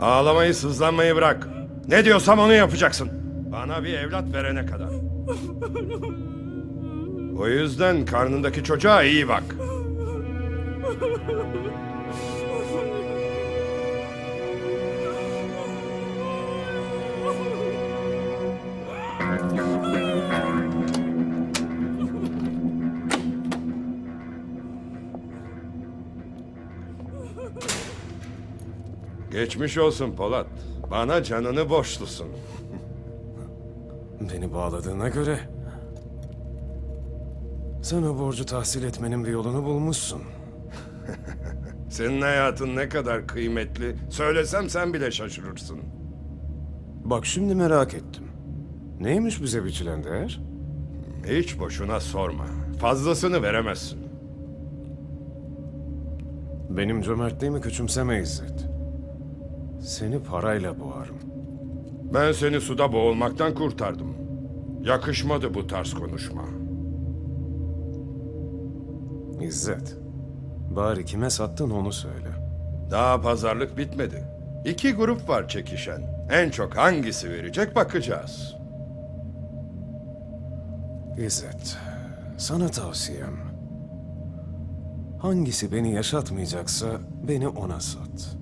Ağlamayı, sızlanmayı bırak. Ne diyorsam onu yapacaksın. Bana bir evlat verene kadar. O yüzden karnındaki çocuğa iyi bak. Geçmiş olsun Polat. Bana canını borçlusun. Beni bağladığına göre... Sen o borcu tahsil etmenin bir yolunu bulmuşsun. Senin hayatın ne kadar kıymetli. Söylesem sen bile şaşırırsın. Bak şimdi merak ettim. Neymiş bize biçilen değer? Hiç boşuna sorma. Fazlasını veremezsin. Benim cömertliğimi küçümseme İzzet. Seni parayla boğarım. Ben seni suda boğulmaktan kurtardım. Yakışmadı bu tarz konuşma. İzzet, bari kime sattın onu söyle. Daha pazarlık bitmedi. İki grup var çekişen. En çok hangisi verecek bakacağız. İzzet, sana tavsiyem. Hangisi beni yaşatmayacaksa beni ona sat.